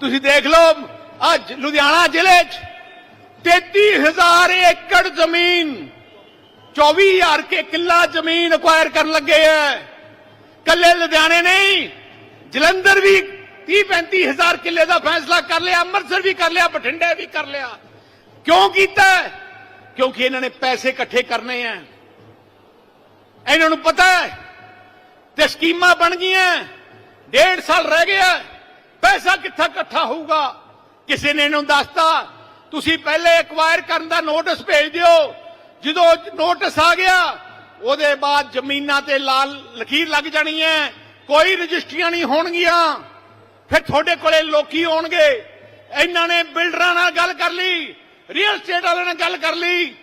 ਤੁਸੀਂ ਦੇਖ ਲਓ, ਅੱਜ ਲੁਧਿਆਣਾ ਜ਼ਿਲ੍ਹੇ 'ਚ 33000 ਏਕੜ ਜ਼ਮੀਨ 24000 ਕੇ ਕਿੱਲਾ ਜ਼ਮੀਨ ਅਕਵਾਇਰ ਕਰਨ ਲੱਗੇ ਐ। ਕੱਲੇ ਲੁਧਿਆਣੇ ਨਹੀਂ, ਜਲੰਧਰ ਵੀ 30 35000 ਕਿੱਲੇ ਦਾ ਫੈਸਲਾ ਕਰ ਲਿਆ, ਅੰਮ੍ਰਿਤਸਰ ਵੀ ਕਰ ਲਿਆ, ਬਠਿੰਡੇ ਵੀ ਕਰ ਲਿਆ। ਕਿਉਂ ਕੀਤਾ ਕਿਉਂਕਿ ਇਹਨਾਂ ਨੇ ਪੈਸੇ ਇਕੱਠੇ ਕਰਨੇ ਆ ਇਹਨਾਂ ਨੂੰ ਪਤਾ ਹੈ ਤੇ ਸਕੀਮਾਂ ਬਣ ਗਈਆਂ, ਡੇਢ ਸਾਲ ਰਹਿ ਗਿਆ। ਪੈਸਾ ਕਿੱਥਾ ਇਕੱਠਾ ਹੋਊਗਾ? ਕਿਸੇ ਨੇ ਇਹਨੂੰ ਦੱਸਤਾ, ਤੁਸੀਂ ਪਹਿਲੇ ਐਕਵਾਇਰ ਕਰਨ ਦਾ ਨੋਟਿਸ ਭੇਜ ਦਿਓ। ਜਦੋਂ ਨੋਟਿਸ ਆ ਗਿਆ, ਉਹਦੇ ਬਾਅਦ ਜ਼ਮੀਨਾਂ ਤੇ ਲਾਲ ਲਕੀਰ ਲੱਗ ਜਾਣੀ ਹੈ। ਕੋਈ ਰਜਿਸਟਰੀਆਂ ਨਹੀਂ ਹੋਣਗੀਆਂ। ਫਿਰ ਤੁਹਾਡੇ ਕੋਲੇ ਲੋਕੀ ਆਉਣਗੇ। ਇਹਨਾਂ ਨੇ ਬਿਲਡਰਾਂ ਨਾਲ ਗੱਲ ਕਰ ਲਈ ਰੀਅਲ ਸਟੇਟ ਵਾਲਿਆਂ ਨਾਲ ਗੱਲ ਕਰ ਲਈ।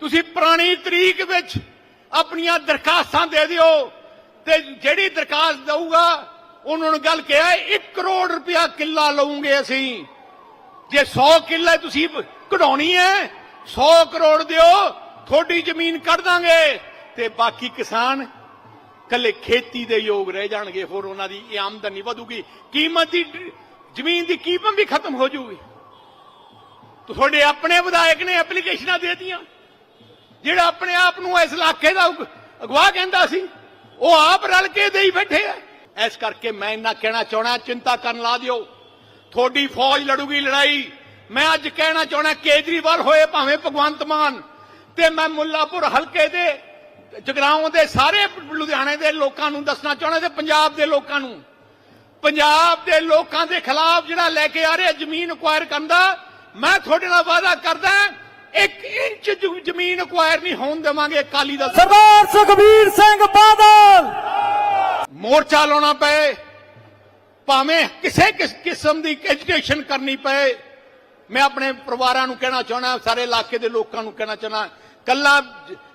ਤੁਸੀਂ ਪੁਰਾਣੀ ਤਰੀਕ ਵਿੱਚ ਆਪਣੀਆਂ ਦਰਖਾਸਤਾਂ ਦੇ ਦਿਓ ਤੇ ਜਿਹੜੀ ਦਰਖਾਸਤ ਦਊਗਾ ਉਹਨਾਂ ਨੂੰ ਗੱਲ ਕਿਹਾ 1 ਕਰੋੜ ਰੁਪਇਆ ਕਿੱਲਾ ਲਵਾਂਗੇ ਅਸੀਂ। ਜੇ 100 ਕਿੱਲਾ ਤੁਸੀਂ ਕਢਾਉਣੀ ਹੈ 100 ਕਰੋੜ ਦਿਓ, ਤੁਹਾਡੀ ਜ਼ਮੀਨ ਕੱਢ ਦਾਂਗੇ। ਤੇ ਬਾਕੀ ਕਿਸਾਨ ਕੱਲੇ ਖੇਤੀ ਦੇ ਯੋਗ ਰਹਿ ਜਾਣਗੇ, ਹੋਰ ਉਹਨਾਂ ਦੀ ਇਹ ਆਮਦਨੀ ਵਧੂਗੀ। ਕੀਮਤ ਦੀ ਜ਼ਮੀਨ ਦੀ ਕੀਮਤ ਵੀ ਖਤਮ ਹੋ ਜਾਊਗੀ ਤੁਹਾਡੇ ਆਪਣੇ ਵਿਧਾਇਕ ਨੇ ਐਪਲੀਕੇਸ਼ਨਾਂ ਦੇ ਦਿੱਤੀਆਂ। ਜਿਹੜਾ ਆਪਣੇ ਆਪ ਨੂੰ ਇਸ ਇਲਾਕੇ ਦਾ ਅਗਵਾ ਕਹਿੰਦਾ ਸੀ, ਉਹ ਆਪ ਰਲ ਕੇ ਦੇਈ ਬੈਠੇ ਆ। ਇਸ ਕਰਕੇ ਮੈਂ ਇੰਨਾ ਕਹਿਣਾ ਚਾਹਣਾ ਚਿੰਤਾ ਕਰਨ ਲਾ ਦਿਓ। ਤੁਹਾਡੀ ਫੌਜ ਲੜੂਗੀ ਲੜਾਈ। ਮੈਂ ਅੱਜ ਕਹਿਣਾ ਚਾਹਣਾ ਕੇਜਰੀਵਾਲ ਹੋਏ ਭਾਵੇਂ ਭਗਵੰਤ ਮਾਨ ਤੇ ਮੈਂ ਮੁੱਲਾਪੁਰ ਹਲਕੇ ਦੇ, ਜਗਰਾਉਂ ਦੇ ਸਾਰੇ ਲੁਧਿਆਣੇ ਦੇ ਲੋਕਾਂ ਨੂੰ ਦੱਸਣਾ ਚਾਹਣਾ ਤੇ ਪੰਜਾਬ ਦੇ ਲੋਕਾਂ ਨੂੰ। ਪੰਜਾਬ ਦੇ ਲੋਕਾਂ ਦੇ ਖਿਲਾਫ ਜਿਹੜਾ ਲੈ ਕੇ ਆ ਰਿਹਾ ਜ਼ਮੀਨ ਅਕਵਾਇਰ ਕਰਨ ਦਾ, ਮੈਂ ਤੁਹਾਡੇ ਨਾਲ ਵਾਅਦਾ ਕਰਦਾ, ਇੱਕ ਇੰਚ ਜ਼ਮੀਨ ਅਕਵਾਇਰ ਨਹੀਂ ਹੋਣ ਦੇਵਾਂਗੇ ਅਕਾਲੀ ਦਲ। ਸਰਦਾਰ ਸੁਖਬੀਰ ਸਿੰਘ ਬਾਦਲ! ਮੋਰਚਾ ਲਾਉਣਾ ਪਏ। ਭਾਵੇਂ ਕਿਸੇ ਕਿਸਮ ਦੀ ਐਜੂਕੇਸ਼ਨ ਕਰਨੀ ਪਏ। ਮੈਂ ਆਪਣੇ ਪਰਿਵਾਰਾਂ ਨੂੰ ਕਹਿਣਾ ਚਾਹਣਾ ਸਾਰੇ ਇਲਾਕੇ ਦੇ ਲੋਕਾਂ ਨੂੰ ਕਹਿਣਾ ਚਾਹਣਾ ਕੱਲਾ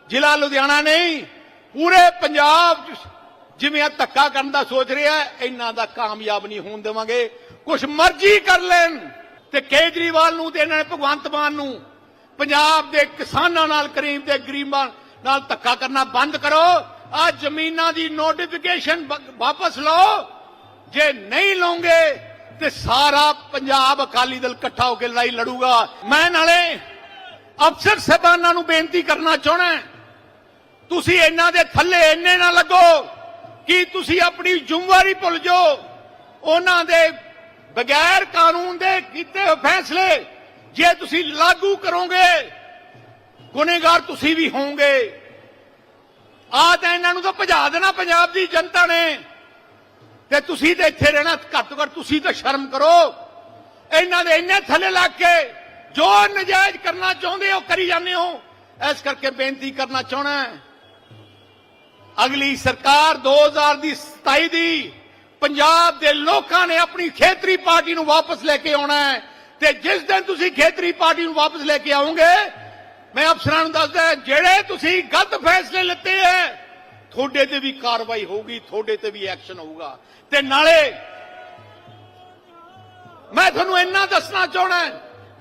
ਜ਼ਿਲ੍ਹਾ ਲੁਧਿਆਣਾ ਨਹੀਂ, ਪੂਰੇ ਪੰਜਾਬ ਜਿਵੇਂ ਆ ਧੱਕਾ ਕਰਨ ਦਾ ਸੋਚ ਰਿਹਾ ਇਹਨਾਂ ਦਾ ਕਾਮਯਾਬ ਨਹੀਂ ਹੋਣ ਦੇਵਾਂਗੇ। ਕੁਛ ਮਰਜ਼ੀ ਕਰ ਲੈਣ ਤੇ ਕੇਜਰੀਵਾਲ ਨੂੰ ਤੇ ਇਹਨਾਂ ਨੇ ਭਗਵੰਤ ਮਾਨ ਨੂੰ, ਪੰਜਾਬ ਦੇ ਕਿਸਾਨਾਂ ਨਾਲ ਕਰੀਮ ਤੇ ਗਰੀਬਾਂ ਨਾਲ ਧੱਕਾ ਕਰਨਾ ਬੰਦ ਕਰੋ। ਆ ਜ਼ਮੀਨਾਂ ਦੀ ਨੋਟੀਫਿਕੇਸ਼ਨ ਵਾਪਸ ਲਓ। ਜੇ ਨਹੀਂ ਲਓਗੇ ਤੇ ਸਾਰਾ ਪੰਜਾਬ ਅਕਾਲੀ ਦਲ ਇਕੱਠਾ ਹੋ ਕੇ ਲੜਾਈ ਲੜੂਗਾ। ਮੈਂ ਨਾਲੇ ਅਫਸਰ ਸਾਹਿਬਾਨਾਂ ਨੂੰ ਬੇਨਤੀ ਕਰਨਾ ਚਾਹਣਾ ਤੁਸੀਂ ਇਹਨਾਂ ਦੇ ਥੱਲੇ ਇੰਨੇ ਨਾ ਲੱਗੋ ਕਿ ਤੁਸੀਂ ਆਪਣੀ ਜ਼ਿੰਮੇਵਾਰੀ ਭੁੱਲ ਜਾਓ। ਉਹਨਾਂ ਦੇ ਬਗੈਰ ਕਾਨੂੰਨ ਦੇ ਕੀਤੇ ਹੋਏ ਫੈਸਲੇ ਜੇ ਤੁਸੀਂ ਲਾਗੂ ਕਰੋਗੇ, ਗੁਨੇਗਾਰ ਤੁਸੀਂ ਵੀ ਹੋਵੋਗੇ। ਆ ਤਾਂ ਇਹਨਾਂ ਨੂੰ ਤਾਂ ਭਜਾ ਦੇਣਾ ਪੰਜਾਬ ਦੀ ਜਨਤਾ ਨੇ। ਤੇ ਤੁਸੀਂ ਤੇ ਇੱਥੇ ਰਹਿਣਾ ਘੱਟ ਤੋਂ ਘੱਟ ਤੁਸੀਂ ਤਾਂ ਸ਼ਰਮ ਕਰੋ। ਇਹਨਾਂ ਦੇ ਇੰਨੇ ਥੱਲੇ ਲੱਗ ਕੇ ਜੋ ਨਜਾਇਜ਼ ਕਰਨਾ ਚਾਹੁੰਦੇ ਹੋ, ਕਰੀ ਜਾਂਦੇ ਹੋ। ਇਸ ਕਰਕੇ ਬੇਨਤੀ ਕਰਨਾ ਚਾਹਣਾ ਅਗਲੀ ਸਰਕਾਰ 2027 ਦੀ ਪੰਜਾਬ ਦੇ ਲੋਕਾਂ ਨੇ ਆਪਣੀ ਖੇਤਰੀ ਪਾਰਟੀ ਨੂੰ ਵਾਪਸ ਲੈ ਕੇ ਆਉਣਾ ਹੈ। ਤੇ ਜਿਸ ਦਿਨ ਤੁਸੀਂ ਖੇਤਰੀ ਪਾਰਟੀ ਨੂੰ ਵਾਪਸ ਲੈ ਕੇ ਆਓਗੇ ਮੈਂ ਅਫਸਰਾਂ ਨੂੰ ਦੱਸਦਾ, ਜਿਹੜੇ ਤੁਸੀਂ ਗਲਤ ਫੈਸਲੇ ਲਿੱਤੇ ਐ, ਤੁਹਾਡੇ ਤੇ ਵੀ ਕਾਰਵਾਈ ਹੋਊਗੀ, ਤੁਹਾਡੇ ਤੇ ਵੀ ਐਕਸ਼ਨ ਹੋਊਗਾ। ਤੇ ਨਾਲੇ, ਮੈਂ ਤੁਹਾਨੂੰ ਇੰਨਾ ਦੱਸਣਾ ਚਾਹਣਾ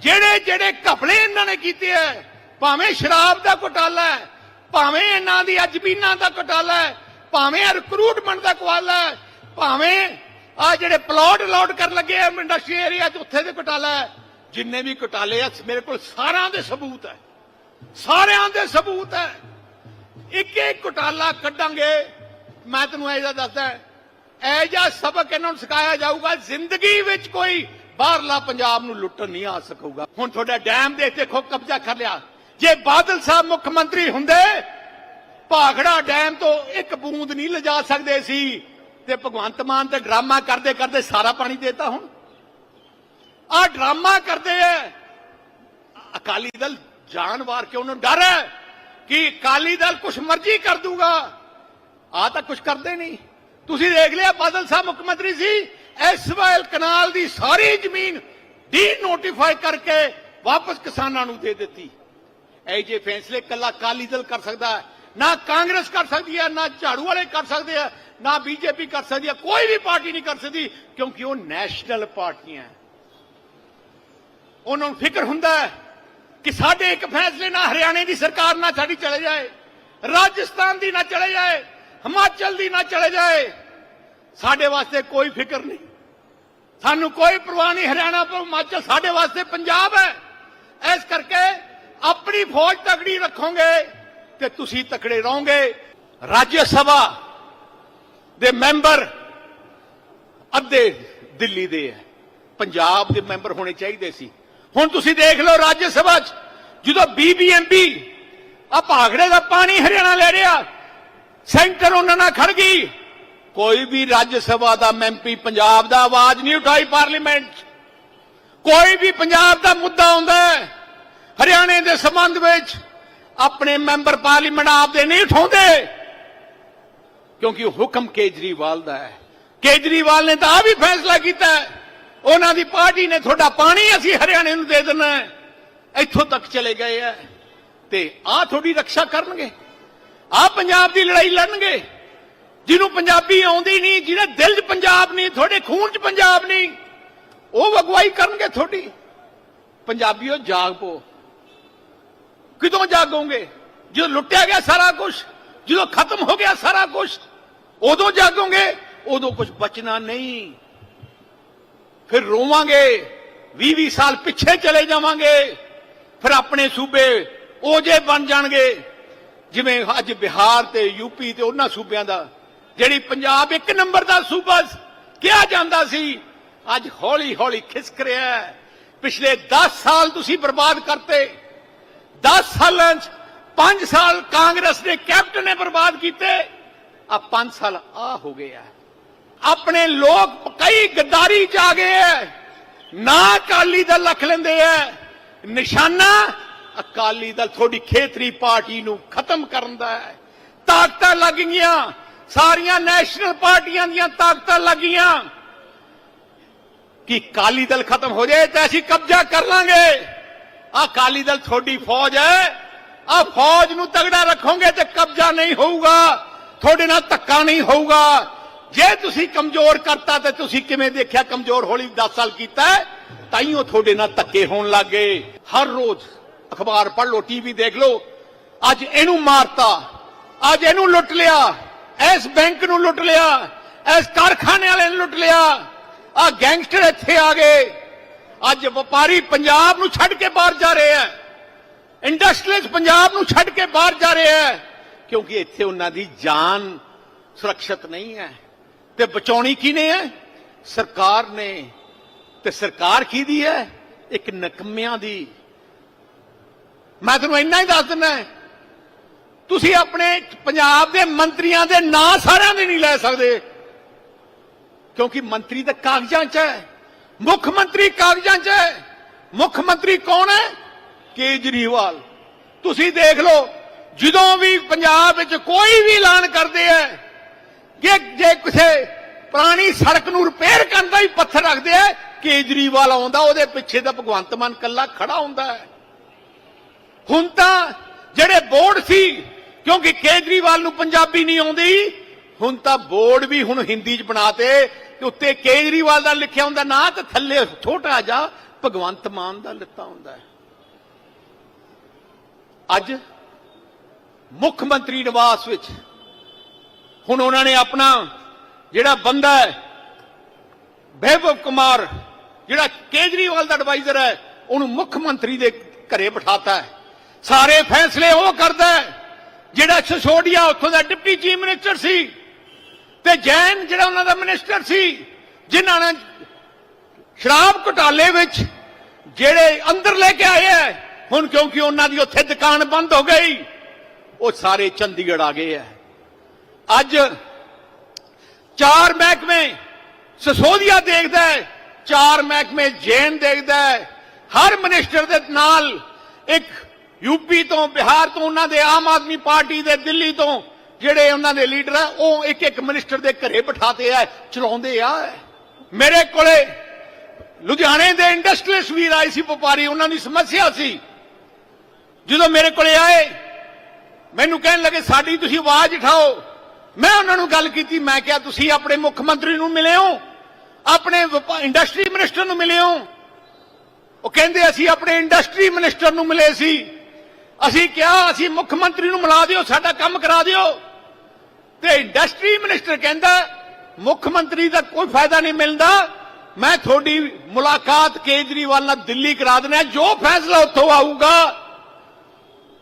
ਜਿਹੜੇ ਜਿਹੜੇ ਘਪਲੇ ਇਹਨਾਂ ਨੇ ਕੀਤੇ ਐ, ਭਾਵੇਂ ਸ਼ਰਾਬ ਦਾ ਘੁਟਾਲਾ ਹੈ ਭਾਵੇਂ ਇਹਨਾਂ ਦੀ ਅਜਬੀਨਾ ਦਾ ਘੁਟਾਲਾ ਹੈ ਭਾਵੇਂ ਰਿਕਰੂਟਮੈਂਟ ਦਾ ਘੁਟਾਲਾ ਹੈ ਭਾਵੇਂ ਆ ਜਿਹੜੇ ਪਲਾਟ ਅਲਾਟ ਕਰਨ ਲੱਗੇ ਆ ਇੰਡਸਟਰੀ ਏਰੀਆ 'ਚ ਉੱਥੇ ਦੇ ਘੁਟਾਲਾ ਹੈ ਜਿੰਨੇ ਵੀ ਘੁਟਾਲੇ ਆ, ਮੇਰੇ ਕੋਲ ਸਾਰਿਆਂ ਦੇ ਸਬੂਤ ਹੈ ਸਾਰਿਆਂ ਦੇ ਸਬੂਤ ਹੈ। ਇੱਕ ਇੱਕ ਘੁਟਾਲਾ ਕੱਢਾਂਗੇ। ਮੈਂ ਤੈਨੂੰ ਐਜਾ ਦੱਸਦਾ ਐ ਜਿਹਾ ਸਬਕ ਇਹਨਾਂ ਨੂੰ ਸਿਖਾਇਆ ਜਾਊਗਾ, ਜ਼ਿੰਦਗੀ ਵਿੱਚ ਕੋਈ ਬਾਹਰਲਾ ਪੰਜਾਬ ਨੂੰ ਲੁੱਟਣ ਨਹੀਂ ਆ ਸਕੂਗਾ। ਹੁਣ ਤੁਹਾਡਾ ਡੈਮ ਦੇ ਇੱਥੇ ਖੋ ਕਬਜ਼ਾ ਕਰ ਲਿਆ। ਜੇ ਬਾਦਲ ਸਾਹਿਬ ਮੁੱਖ ਮੰਤਰੀ ਹੁੰਦੇ, ਭਾਖੜਾ ਡੈਮ ਤੋਂ ਇੱਕ ਬੂੰਦ ਨਹੀਂ ਲਿਜਾ ਸਕਦੇ ਸੀ ਤੇ ਭਗਵੰਤ ਮਾਨ ਤੇ ਡਰਾਮਾ ਕਰਦੇ ਕਰਦੇ ਸਾਰਾ ਪਾਣੀ ਦੇਤਾ ਹੁਣ। ਆ ਡਰਾਮਾ ਕਰਦੇ ਐ ਅਕਾਲੀ ਦਲ ਜਾਨ ਵਾਰ ਕੇ ਉਹਨੂੰ ਡਰ ਹੈ ਕਿ ਅਕਾਲੀ ਦਲ ਕੁਛ ਮਰਜ਼ੀ ਕਰ ਦੂਗਾ। ਆ ਤਾਂ ਕੁਛ ਕਰਦੇ ਨਹੀਂ। ਤੁਸੀਂ ਦੇਖ ਲਿਆ ਬਾਦਲ ਸਾਹਿਬ ਮੁੱਖ ਮੰਤਰੀ ਸੀ। ਐਸਵਾਇਲ ਕਨਾਲ ਦੀ ਸਾਰੀ ਜ਼ਮੀਨ ਡੀ ਨੋਟੀਫਾਈ ਕਰਕੇ ਵਾਪਸ ਕਿਸਾਨਾਂ ਨੂੰ ਦੇ ਦਿੱਤੀ। ਇਹ ਜੇ ਫੈਸਲੇ ਕੱਲਾ ਅਕਾਲੀ ਦਲ ਕਰ ਸਕਦਾ ਹੈ। ਨਾ ਕਾਂਗਰਸ ਕਰ ਸਕਦੀ ਹੈ, ਨਾ ਝਾੜੂ ਵਾਲੇ ਕਰ ਸਕਦੇ ਆ, ਨਾ ਬੀਜੇਪੀ ਕਰ ਸਕਦੀ ਹੈ ਕੋਈ ਵੀ ਪਾਰਟੀ ਨਹੀਂ ਕਰ ਸਕਦੀ ਕਿਉਂਕਿ ਉਹ ਨੈਸ਼ਨਲ ਪਾਰਟੀਆਂ। ਉਹਨਾਂ ਨੂੰ ਫਿਕਰ ਹੁੰਦਾ ਹੈ ਕਿ ਸਾਡੇ ਇੱਕ ਫੈਸਲੇ ਨਾਲ ਹਰਿਆਣੇ ਦੀ ਸਰਕਾਰ ਨਾ ਸਾਡੀ ਚਲੇ ਜਾਏ, ਰਾਜਸਥਾਨ ਦੀ ਨਾ ਚਲੇ ਜਾਏ, ਹਿਮਾਚਲ ਦੀ ਨਾ ਚਲੇ ਜਾਏ, ਸਾਡੇ ਵਾਸਤੇ ਕੋਈ ਫਿਕਰ ਨਹੀਂ। ਸਾਨੂੰ ਕੋਈ ਪਰਵਾਹ ਨਹੀਂ, ਹਰਿਆਣਾ ਪਰ ਹਿਮਾਚਲ ਸਾਡੇ ਵਾਸਤੇ ਪੰਜਾਬ ਹੈ। ਇਸ ਕਰਕੇ ਆਪਣੀ ਫੌਜ ਤਕੜੀ ਰੱਖੋਗੇ ਤੇ ਤੁਸੀਂ ਤਕੜੇ ਰਹੋਗੇ। ਰਾਜ ਸਭਾ ਦੇ ਮੈਂਬਰ ਅੱਧੇ ਦਿੱਲੀ ਦੇ ਹੈ। ਪੰਜਾਬ ਦੇ ਮੈਂਬਰ ਹੋਣੇ ਚਾਹੀਦੇ ਸੀ। ਹੁਣ ਤੁਸੀਂ ਦੇਖ ਲਓ ਰਾਜ ਸਭਾ 'ਚ ਜਦੋਂ ਬੀਬੀਐਮਬੀ ਆ ਭਾਗੜੇ ਦਾ ਪਾਣੀ ਹਰਿਆਣਾ ਲੈ ਰਿਹਾ, ਸੈਂਟਰ ਉਹਨਾਂ ਨਾਲ ਖੜ ਗਈ ਕੋਈ ਵੀ ਰਾਜ ਸਭਾ ਦਾ ਐਮਪੀ ਪੰਜਾਬ ਦਾ ਆਵਾਜ਼ ਨਹੀਂ ਉਠਾਈ ਪਾਰਲੀਮੈਂਟ 'ਚ। ਕੋਈ ਵੀ ਪੰਜਾਬ ਦਾ ਮੁੱਦਾ ਆਉਂਦਾ ਹਰਿਆਣੇ ਦੇ ਸੰਬੰਧ ਵਿੱਚ ਆਪਣੇ ਮੈਂਬਰ ਪਾਰਲੀਮੈਂਟ ਆਪਦੇ ਨਹੀਂ ਉਠਾਉਂਦੇ ਕਿਉਂਕਿ ਹੁਕਮ ਕੇਜਰੀਵਾਲ ਦਾ ਹੈ ਕੇਜਰੀਵਾਲ ਨੇ ਤਾਂ ਆ ਵੀ ਫੈਸਲਾ ਕੀਤਾ ਹੈ। ਉਹਨਾਂ ਦੀ ਪਾਰਟੀ ਨੇ ਤੁਹਾਡਾ ਪਾਣੀ ਅਸੀਂ ਹਰਿਆਣੇ ਨੂੰ ਦੇ ਦੇਣਾ ਇੱਥੋਂ ਤੱਕ ਚਲੇ ਗਏ ਆ। ਤੇ ਆ ਤੁਹਾਡੀ ਰੱਖਿਆ ਕਰਨਗੇ। ਆ ਪੰਜਾਬ ਦੀ ਲੜਾਈ ਲੜਨਗੇ। ਜਿਹਨੂੰ ਪੰਜਾਬੀ ਆਉਂਦੀ ਨਹੀਂ, ਜਿਹਦੇ ਦਿਲ 'ਚ ਪੰਜਾਬ ਨਹੀਂ, ਤੁਹਾਡੇ ਖੂਨ 'ਚ ਪੰਜਾਬ ਨਹੀਂ, ਉਹ ਅਗਵਾਈ ਕਰਨਗੇ ਤੁਹਾਡੀ। ਪੰਜਾਬੀਓ, ਜਾਗ ਪੋ ਕਿਦੋਂ ਜਾਗੋਗੇ? ਜਦੋਂ ਲੁੱਟਿਆ ਗਿਆ ਸਾਰਾ ਕੁਝ ਜਦੋਂ ਖਤਮ ਹੋ ਗਿਆ ਸਾਰਾ ਕੁਝ ਉਦੋਂ ਜਾਗੋਗੇ, ਉਦੋਂ ਕੁਝ ਬਚਣਾ ਨਹੀਂ। ਫਿਰ ਰੋਵਾਂਗੇ 20 20 ਸਾਲ ਪਿੱਛੇ ਚਲੇ ਜਾਵਾਂਗੇ, ਫਿਰ ਆਪਣੇ ਸੂਬੇ ਉਹ ਜੇ ਬਣ ਜਾਣਗੇ। ਜਿਵੇਂ ਅੱਜ ਬਿਹਾਰ ਤੇ ਯੂਪੀ ਤੇ ਉਹਨਾਂ ਸੂਬਿਆਂ ਦਾ, ਜਿਹੜੀ ਪੰਜਾਬ ਇੱਕ ਨੰਬਰ ਦਾ ਸੂਬਾ ਕਿਹਾ ਜਾਂਦਾ ਸੀ, ਅੱਜ ਹੌਲੀ ਹੌਲੀ ਖਿਸਕ ਰਿਹਾ ਹੈ। ਪਿਛਲੇ 10 ਸਾਲ ਤੁਸੀਂ ਬਰਬਾਦ ਕਰਤੇ। 10 ਸਾਲਾਂ ਚ 5 ਸਾਲ ਕਾਂਗਰਸ ਦੇ ਕੈਪਟਨ ਨੇ ਬਰਬਾਦ ਕੀਤੇ। ਆ 5 ਸਾਲ ਆ ਹੋ ਗਏ ਆ। ਆਪਣੇ ਲੋਕ ਕਈ ਗੱਦਾਰੀ ਚ ਆ ਗਏ ਐ। ਨਾ ਅਕਾਲੀ ਦਲ ਰੱਖ ਲੈਂਦੇ ਐ। ਨਿਸ਼ਾਨਾ ਅਕਾਲੀ ਦਲ ਤੁਹਾਡੀ ਖੇਤਰੀ ਪਾਰਟੀ ਨੂੰ ਖਤਮ ਕਰਨ ਦਾ ਹੈ ਤਾਕਤਾਂ ਲੱਗ ਗਈਆਂ। ਸਾਰੀਆਂ ਨੈਸ਼ਨਲ ਪਾਰਟੀਆਂ ਦੀਆਂ ਤਾਕਤਾਂ ਲੱਗ ਗਈਆਂ। ਕਿ ਅਕਾਲੀ ਦਲ ਖਤਮ ਹੋ ਜਾਏ ਤਾਂ ਅਸੀਂ ਕਬਜ਼ਾ ਕਰ ਲਾਂਗੇ। ਆ ਅਕਾਲੀ ਦਲ ਤੁਹਾਡੀ ਫੌਜ ਹੈ ਆ ਫੌਜ ਨੂੰ ਤਗੜਾ ਰੱਖੋਗੇ ਤੇ ਕਬਜ਼ਾ ਨਹੀਂ ਹੋਊਗਾ। ਤੁਹਾਡੇ ਨਾਲ ਧੱਕਾ ਨਹੀਂ ਹੋਊਗਾ। ਜੇ ਤੁਸੀਂ ਕਮਜ਼ੋਰ ਕਰਤਾ ਤੇ ਤੁਸੀਂ ਕਿਵੇਂ ਦੇਖਿਆ ਕਮਜ਼ੋਰ ਹੌਲੀ 10 ਸਾਲ ਕੀਤਾ ਹੈ? ਤਾਈਓ ਤੁਹਾਡੇ ਨਾਲ ਧੱਕੇ ਹੋਣ ਲੱਗੇ ਹਰ ਰੋਜ਼ ਅਖਬਾਰ ਪੜ੍ਹ ਲਓ ਟੀਵੀ ਦੇਖ ਲਓ। ਅੱਜ ਇਹਨੂੰ ਮਾਰਤਾ, ਅੱਜ ਇਹਨੂੰ ਲੁੱਟ ਲਿਆ, ਇਸ ਬੈਂਕ ਨੂੰ ਲੁੱਟ ਲਿਆ, ਇਸ ਕਾਰਖਾਨੇ ਵਾਲੇ ਨੂੰ ਲੁੱਟ ਲਿਆ। ਆ ਗੈਂਗਸਟਰ ਇੱਥੇ ਆ ਗਏ। ਅੱਜ ਵਪਾਰੀ ਪੰਜਾਬ ਨੂੰ ਛੱਡ ਕੇ ਬਾਹਰ ਜਾ ਰਹੇ ਹੈ। ਇੰਡਸਟਰੀਅਲਿਸਟ ਪੰਜਾਬ ਨੂੰ ਛੱਡ ਕੇ ਬਾਹਰ ਜਾ ਰਹੇ ਆ ਕਿਉਂਕਿ ਇੱਥੇ ਉਹਨਾਂ ਦੀ ਜਾਨ ਸੁਰੱਖਿਅਤ ਨਹੀਂ ਹੈ। ਤੇ ਬਚਾਉਣੀ ਕਿਹਨੇ ਹੈ? ਸਰਕਾਰ ਨੇ। ਤੇ ਸਰਕਾਰ ਕਿਹਦੀ ਹੈ? ਇੱਕ ਨਕਮਿਆਂ ਦੀ। ਮੈਂ ਤੁਹਾਨੂੰ ਇੰਨਾ ਹੀ ਦੱਸ ਦਿੰਦਾ ਤੁਸੀਂ ਆਪਣੇ ਪੰਜਾਬ ਦੇ ਮੰਤਰੀਆਂ ਦੇ ਨਾਂ ਸਾਰਿਆਂ ਦੇ ਨਹੀਂ ਲੈ ਸਕਦੇ। ਕਿਉਂਕਿ ਮੰਤਰੀ ਤਾਂ ਕਾਗਜ਼ਾਂ 'ਚ ਹੈ। ਮੁੱਖ ਮੰਤਰੀ ਕਾਗਜ਼ਾਂ 'ਚ ਹੈ। ਮੁੱਖ ਮੰਤਰੀ ਕੌਣ ਹੈ? ਕੇਜਰੀਵਾਲ। ਤੁਸੀਂ ਦੇਖ ਲਓ, ਜਦੋਂ ਵੀ ਪੰਜਾਬ ਵਿੱਚ ਕੋਈ ਵੀ ਐਲਾਨ ਕਰਦੇ ਹੈ ਕਿ ਜੇ ਕਿਸੇ ਪੁਰਾਣੀ ਸੜਕ ਨੂੰ ਰਿਪੇਅਰ ਕਰਨ ਦਾ ਵੀ ਪੱਥਰ ਰੱਖਦੇ ਆ, ਕੇਜਰੀਵਾਲ ਆਉਂਦਾ, ਉਹਦੇ ਪਿੱਛੇ ਤਾਂ ਭਗਵੰਤ ਮਾਨ ਕੱਲਾ ਖੜਾ ਹੁੰਦਾ ਹੈ। ਹੁਣ ਤਾਂ ਜਿਹੜੇ ਬੋਰਡ ਸੀ, ਕਿਉਂਕਿ ਕੇਜਰੀਵਾਲ ਨੂੰ ਪੰਜਾਬੀ ਨਹੀਂ ਆਉਂਦੀ, ਹੁਣ ਤਾਂ ਬੋਰਡ ਵੀ ਹੁਣ ਹਿੰਦੀ 'ਚ ਬਣਾਤੇ, ਤੇ ਉੱਤੇ ਕੇਜਰੀਵਾਲ ਦਾ ਲਿਖਿਆ ਹੁੰਦਾ, ਨਾਂ ਤੇ ਥੱਲੇ ਛੋਟਾ ਜਾ ਭਗਵੰਤ ਮਾਨ ਦਾ ਲਿੱਤਾ ਹੁੰਦਾ ਹੈ। ਅੱਜ ਮੁੱਖ ਮੰਤਰੀ ਨਿਵਾਸ ਵਿੱਚ ਹੁਣ ਉਹਨਾਂ ਨੇ ਆਪਣਾ ਜਿਹੜਾ ਬੰਦਾ ਹੈ, ਵੈਭਵ ਕੁਮਾਰ, ਜਿਹੜਾ ਕੇਜਰੀਵਾਲ ਦਾ ਐਡਵਾਈਜ਼ਰ ਹੈ, ਉਹਨੂੰ ਮੁੱਖ ਮੰਤਰੀ ਦੇ ਘਰੇ ਬਿਠਾਤਾ ਹੈ। ਸਾਰੇ ਫੈਸਲੇ ਉਹ ਕਰਦਾ ਹੈ, ਜਿਹੜਾ ਸਿਸੋਡੀਆ ਉੱਥੋਂ ਦਾ ਡਿਪਟੀ ਚੀਫ ਮਿਨਿਸਟਰ ਸੀ ਤੇ ਜੈਨ ਜਿਹੜਾ ਉਹਨਾਂ ਦਾ ਮਿਨਿਸਟਰ ਸੀ, ਜਿਨ੍ਹਾਂ ਨੇ ਸ਼ਰਾਬ ਘੁਟਾਲੇ ਵਿੱਚ ਜਿਹੜੇ ਅੰਦਰ ਲੈ ਕੇ ਆਏ ਹੈ, ਹੁਣ ਕਿਉਂਕਿ ਉਹਨਾਂ ਦੀ ਉੱਥੇ ਦੁਕਾਨ ਬੰਦ ਹੋ ਗਈ, ਉਹ ਸਾਰੇ ਚੰਡੀਗੜ੍ਹ ਆ ਗਏ ਹੈ। ਅੱਜ ਚਾਰ ਮਹਿਕਮੇ ਸਸੋਦੀਆ ਦੇਖਦਾ ਹੈ, ਚਾਰ ਮਹਿਕਮੇ ਜੈਨ ਦੇਖਦਾ ਹੈ। ਹਰ ਮਿਨਿਸਟਰ ਦੇ ਨਾਲ ਇੱਕ ਯੂਪੀ ਤੋਂ, ਬਿਹਾਰ ਤੋਂ ਉਹਨਾਂ ਦੇ ਆਮ ਆਦਮੀ ਪਾਰਟੀ ਦੇ, ਦਿੱਲੀ ਤੋਂ ਜਿਹੜੇ ਉਹਨਾਂ ਦੇ ਲੀਡਰ ਆ, ਉਹ ਇੱਕ ਇੱਕ ਮਿਨਿਸਟਰ ਦੇ ਘਰੇ ਬਿਠਾਤੇ ਆ, ਚਲਾਉਂਦੇ ਆ। ਮੇਰੇ ਕੋਲੇ ਲੁਧਿਆਣੇ ਦੇ ਇੰਡਸਟਰੀਅਲਿਸਟ ਵੀਰ ਆਏ ਸੀ ਵਪਾਰੀ, ਉਹਨਾਂ ਦੀ ਸਮੱਸਿਆ ਸੀ। ਜਦੋਂ ਮੇਰੇ ਕੋਲੇ ਆਏ, ਮੈਨੂੰ ਕਹਿਣ ਲੱਗੇ, ਸਾਡੀ ਤੁਸੀਂ ਆਵਾਜ਼ ਉਠਾਓ ਮੈਂ ਉਹਨਾਂ ਨੂੰ ਗੱਲ ਕੀਤੀ, ਮੈਂ ਕਿਹਾ, ਤੁਸੀਂ ਆਪਣੇ ਮੁੱਖ ਮੰਤਰੀ ਨੂੰ ਮਿਲੇ ਹੋ, ਆਪਣੇ ਇੰਡਸਟਰੀ ਮਿਨਿਸਟਰ ਨੂੰ ਮਿਲੇ ਹੋ। ਉਹ ਕਹਿੰਦੇ, ਅਸੀਂ ਆਪਣੇ ਇੰਡਸਟਰੀ ਮਿਨਿਸਟਰ ਨੂੰ ਮਿਲੇ ਸੀ। ਅਸੀਂ ਕਿਹਾ, ਅਸੀਂ ਮੁੱਖ ਮੰਤਰੀ ਨੂੰ ਮਿਲਾ ਦਿਓ, ਸਾਡਾ ਕੰਮ ਕਰਾ ਦਿਓ। ਤੇ ਇੰਡਸਟਰੀ ਮਿਨਿਸਟਰ ਕਹਿੰਦਾ, ਮੁੱਖ ਮੰਤਰੀ ਦਾ ਕੋਈ ਫਾਇਦਾ ਨਹੀਂ ਮਿਲਦਾ। ਮੈਂ ਤੁਹਾਡੀ ਮੁਲਾਕਾਤ ਕੇਜਰੀਵਾਲ ਨਾਲ ਦਿੱਲੀ ਕਰਾ ਦਿੰਦਾ। ਜੋ ਫੈਸਲਾ ਉੱਥੋਂ ਆਊਗਾ,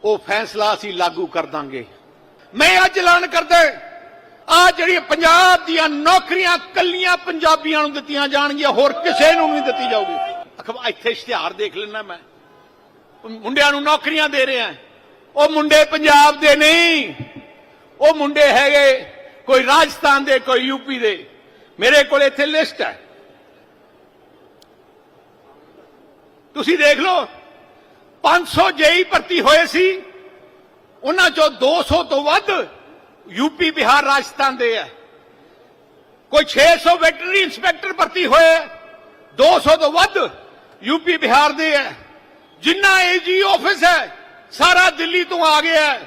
ਉਹ ਫੈਸਲਾ ਅਸੀਂ ਲਾਗੂ ਕਰ ਦਾਂਗੇ। ਮੈਂ ਅੱਜ ਐਲਾਨ ਕਰਦਾ ਆ ਜਿਹੜੀਆਂ ਪੰਜਾਬ ਦੀਆਂ ਨੌਕਰੀਆਂ ਕੱਲੀਆਂ ਪੰਜਾਬੀਆਂ ਨੂੰ ਦਿੱਤੀਆਂ ਜਾਣਗੀਆਂ, ਹੋਰ ਕਿਸੇ ਨੂੰ ਨਹੀਂ ਦਿੱਤੀ ਜਾਊਗੀ। ਅਖਬਾਰ ਇੱਥੇ ਇਸ਼ਤਿਹਾਰ ਦੇਖ ਲੈਣਾ ਮੈਂ। ਮੁੰਡਿਆਂ ਨੂੰ ਨੌਕਰੀਆਂ ਦੇ ਰਿਹਾ ਉਹ ਮੁੰਡੇ ਪੰਜਾਬ ਦੇ ਨਹੀਂ। ਉਹ ਮੁੰਡੇ ਹੈਗੇ ਕੋਈ ਰਾਜਸਥਾਨ ਦੇ, ਕੋਈ ਯੂਪੀ ਦੇ। ਮੇਰੇ ਕੋਲ ਇੱਥੇ ਲਿਸਟ ਹੈ। ਤੁਸੀਂ ਦੇਖ ਲਓ 500 ਜੇਈ ਭਰਤੀ ਹੋਏ ਸੀ। ਉਹਨਾਂ ਚੋਂ 200 ਤੋਂ ਵੱਧ ਯੂਪੀ, ਬਿਹਾਰ, ਰਾਜਸਥਾਨ ਦੇ ਹੈ। ਕੋਈ 600 ਵੈਟਰਨਰੀ ਇੰਸਪੈਕਟਰ ਭਰਤੀ ਹੋਏ 200 ਤੋਂ ਵੱਧ ਯੂਪੀ, ਬਿਹਾਰ ਦੇ ਹੈ। ਜਿੰਨਾ ਏਜੀ ਆਫਿਸ ਹੈ, ਸਾਰਾ ਦਿੱਲੀ ਤੋਂ ਆ ਗਿਆ ਹੈ।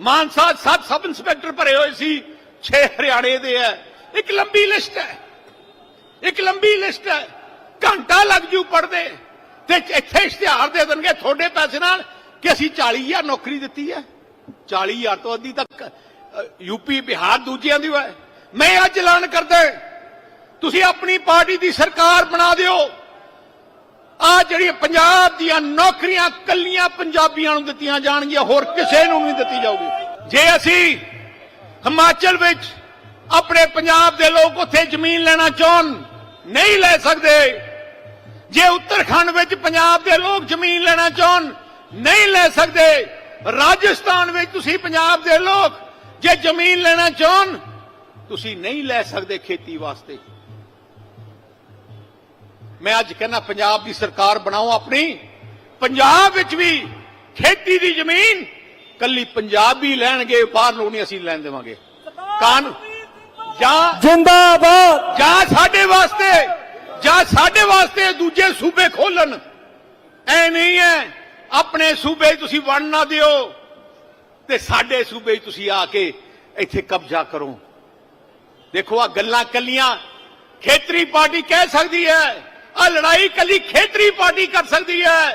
ਮਾਨਸਾ ਸੱਤ ਸਬ ਇੰਸਪੈਕਟਰ ਭਰੇ ਹੋਏ ਸੀ 6 ਹਰਿਆਣੇ ਦੇ ਹੈ। ਇੱਕ ਲੰਬੀ ਲਿਸਟ ਹੈ। ਇੱਕ ਲੰਬੀ ਲਿਸਟ ਹੈ। ਘੰਟਾ ਲੱਗ ਜੂ ਪੜਦੇ ਤੇ ਇੱਥੇ ਇਸ਼ਤਿਹਾਰ ਦੇ ਦੇਣਗੇ ਤੁਹਾਡੇ ਪੈਸੇ ਨਾਲ ਕਿ ਅਸੀਂ 40000 ਨੌਕਰੀ ਦਿੱਤੀ ਹੈ। 40000 ਤੋਂ ਅੱਧੀ ਤੱਕ। ਯੂਪੀ ਬਿਹਾਰ ਦੂਜਿਆਂ ਦੀ ਹੈ ਮੈਂ ਅੱਜ ਐਲਾਨ ਕਰਦਾ ਤੁਸੀਂ ਆਪਣੀ ਪਾਰਟੀ ਦੀ ਸਰਕਾਰ ਬਣਾ ਦਿਓ। ਆ ਜਿਹੜੀਆਂ ਪੰਜਾਬ ਦੀਆਂ ਨੌਕਰੀਆਂ ਕੱਲੀਆਂ ਪੰਜਾਬੀਆਂ ਨੂੰ ਦਿੱਤੀਆਂ ਜਾਣਗੀਆਂ, ਹੋਰ ਕਿਸੇ ਨੂੰ ਨਹੀਂ ਦਿੱਤੀ ਜਾਊਗੀ। ਜੇ ਅਸੀਂ ਹਿਮਾਚਲ ਵਿੱਚ ਆਪਣੇ ਪੰਜਾਬ ਦੇ ਲੋਕ ਉੱਥੇ ਜ਼ਮੀਨ ਲੈਣਾ ਚਾਹਣ, ਨਹੀਂ ਲੈ ਸਕਦੇ। ਜੇ ਉੱਤਰਾਖੰਡ ਵਿੱਚ ਪੰਜਾਬ ਦੇ ਲੋਕ ਜ਼ਮੀਨ ਲੈਣਾ ਚਾਹਣ, ਨਹੀਂ ਲੈ ਸਕਦੇ। ਰਾਜਸਥਾਨ ਵਿੱਚ ਤੁਸੀਂ ਪੰਜਾਬ ਦੇ ਲੋਕ ਜੇ ਜ਼ਮੀਨ ਲੈਣਾ ਚਾਹਣ ਤੁਸੀਂ ਨਹੀਂ ਲੈ ਸਕਦੇ ਖੇਤੀ ਵਾਸਤੇ। ਮੈਂ ਅੱਜ ਕਹਿੰਦਾ ਪੰਜਾਬ ਦੀ ਸਰਕਾਰ ਬਣਾਓ ਆਪਣੀ। ਪੰਜਾਬ ਵਿੱਚ ਵੀ ਖੇਤੀ ਦੀ ਜ਼ਮੀਨ ਕੱਲੀ ਪੰਜਾਬੀ ਲੈਣਗੇ ਬਾਹਰ ਲੋਕ ਨਹੀਂ ਅਸੀਂ ਲੈਣ ਦੇਵਾਂਗੇ। ਕਾਨ ਜਾਂ ਜਿੰਦਾਬਾਦ! ਜਾਂ ਸਾਡੇ ਵਾਸਤੇ ਜਾਂ ਸਾਡੇ ਵਾਸਤੇ ਦੂਜੇ ਸੂਬੇ ਖੋਲਣ ਐ ਨਹੀਂ ਹੈ ਆਪਣੇ ਸੂਬੇ ਤੁਸੀਂ ਵੰਡ ਨਾ ਦਿਓ। ਤੇ ਸਾਡੇ ਸੂਬੇ 'ਚ ਤੁਸੀਂ ਆ ਕੇ ਇੱਥੇ ਕਬਜ਼ਾ ਕਰੋ। ਦੇਖੋ ਆ ਗੱਲਾਂ ਕੱਲੀਆਂ ਖੇਤਰੀ ਪਾਰਟੀ ਕਹਿ ਸਕਦੀ ਹੈ ਆ ਲੜਾਈ ਕੱਲੀ ਖੇਤਰੀ ਪਾਰਟੀ ਕਰ ਸਕਦੀ ਹੈ।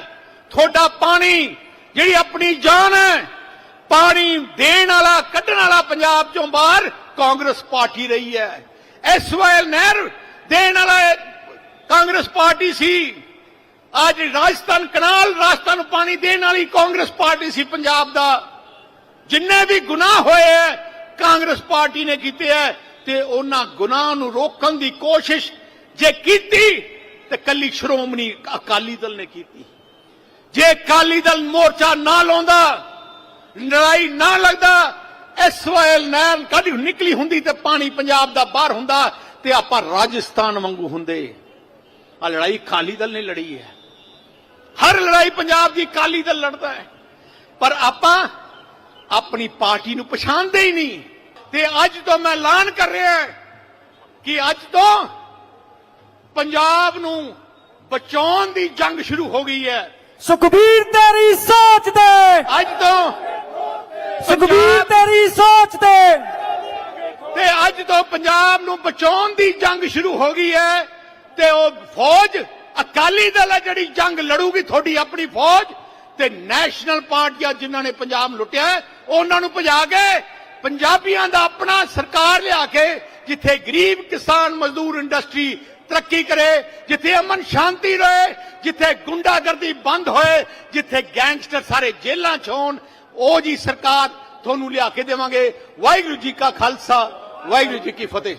ਤੁਹਾਡਾ ਪਾਣੀ, ਜਿਹੜੀ ਆਪਣੀ ਜਾਨ ਹੈ, ਪਾਣੀ ਦੇਣ ਵਾਲਾ, ਕੱਢਣ ਵਾਲਾ ਪੰਜਾਬ ਚੋਂ ਬਾਹਰ ਕਾਂਗਰਸ ਪਾਰਟੀ ਰਹੀ ਹੈ। ਐਸਵਾਈਐਲ ਨਹਿਰ ਦੇਣ ਵਾਲਾ ਕਾਂਗਰਸ ਪਾਰਟੀ ਸੀ। ਅੱਜ ਰਾਜਸਥਾਨ ਕਨਾਲ, ਰਾਜਸਥਾਨ ਪਾਣੀ ਦੇਣ ਵਾਲੀ ਕਾਂਗਰਸ ਪਾਰਟੀ ਸੀ ਪੰਜਾਬ ਦਾ। ਜਿੰਨੇ ਵੀ ਗੁਨਾਹ ਹੋਏ ਹੈ ਕਾਂਗਰਸ ਪਾਰਟੀ ਨੇ ਕੀਤੇ ਹੈ ਤੇ ਉਹਨਾਂ ਗੁਨਾਹ ਨੂੰ ਰੋਕਣ ਦੀ ਕੋਸ਼ਿਸ਼ ਜੇ ਕੀਤੀ, ਤੇ ਕੱਲੀ ਸ਼੍ਰੋਮਣੀ ਅਕਾਲੀ ਦਲ ਨੇ ਕੀਤੀ। ਜੇ ਅਕਾਲੀ ਦਲ ਮੋਰਚਾ ਨਾ ਲਾਉਂਦਾ, ਲੜਾਈ ਨਾ ਲੱਗਦਾ ਐਸਵਾਈਐਲ ਨਹਿਰ ਕਦੀ ਨਿਕਲੀ ਹੁੰਦੀ ਤੇ ਪਾਣੀ ਪੰਜਾਬ ਦਾ ਬਾਹਰ ਹੁੰਦਾ ਤੇ ਆਪਾਂ ਰਾਜਸਥਾਨ ਵਾਂਗੂ ਹੁੰਦੇ। ਆ ਲੜਾਈ ਅਕਾਲੀ ਦਲ ਨੇ ਲੜੀ ਹੈ ਹਰ ਲੜਾਈ ਪੰਜਾਬ ਦੀ ਅਕਾਲੀ ਦਲ ਲੜਦਾ ਹੈ ਪਰ ਆਪਾਂ ਆਪਣੀ ਪਾਰਟੀ ਨੂੰ ਪਛਾਣਦੇ ਹੀ ਨਹੀਂ। ਤੇ ਅੱਜ ਤੋਂ ਮੈਂ ਐਲਾਨ ਕਰ ਰਿਹਾ ਕਿ ਅੱਜ ਤੋਂ ਪੰਜਾਬ ਨੂੰ ਬਚਾਉਣ ਦੀ ਜੰਗ ਸ਼ੁਰੂ ਹੋ ਗਈ ਹੈ। ਸੁਖਬੀਰ ਤੇਰੀ ਸੋਚ ਦੇ ਅੱਜ ਤੋਂ ਸੁਖਬੀਰ ਤੇਰੀ ਸੋਚ ਦੇ ਤੇ ਅੱਜ ਤੋਂ ਪੰਜਾਬ ਨੂੰ ਬਚਾਉਣ ਦੀ ਜੰਗ ਸ਼ੁਰੂ ਹੋ ਗਈ ਹੈ। ਤੇ ਉਹ ਫੌਜ ਅਕਾਲੀ ਦਲ ਹੈ ਜਿਹੜੀ ਜੰਗ ਲੜੂਗੀ ਤੁਹਾਡੀ ਆਪਣੀ ਫੌਜ। ਤੇ ਨੈਸ਼ਨਲ ਪਾਰਟੀਆਂ ਜਿਨ੍ਹਾਂ ਨੇ ਪੰਜਾਬ ਲੁੱਟਿਆ ਉਹਨਾਂ ਨੂੰ ਭਜਾ ਕੇ ਪੰਜਾਬੀਆਂ ਦਾ ਆਪਣਾ ਸਰਕਾਰ ਲਿਆ ਕੇ ਜਿੱਥੇ ਗਰੀਬ ਕਿਸਾਨ ਮਜ਼ਦੂਰ ਇੰਡਸਟਰੀ ਤਰੱਕੀ ਕਰੇ, ਜਿੱਥੇ ਅਮਨ ਸ਼ਾਂਤੀ ਰਹੇ, ਜਿੱਥੇ ਗੁੰਡਾਗਰਦੀ ਬੰਦ ਹੋਏ, ਜਿੱਥੇ ਗੈਂਗਸਟਰ ਸਾਰੇ ਜੇਲ੍ਹਾਂ 'ਚ ਹੋਣ, ਉਹ ਜੀ ਸਰਕਾਰ ਤੁਹਾਨੂੰ ਲਿਆ ਕੇ ਦੇਵਾਂਗੇ। ਵਾਹਿਗੁਰੂ ਜੀ ਕਾ ਖਾਲਸਾ, ਵਾਹਿਗੁਰੂ ਜੀ ਕੀ ਫਤਿਹ।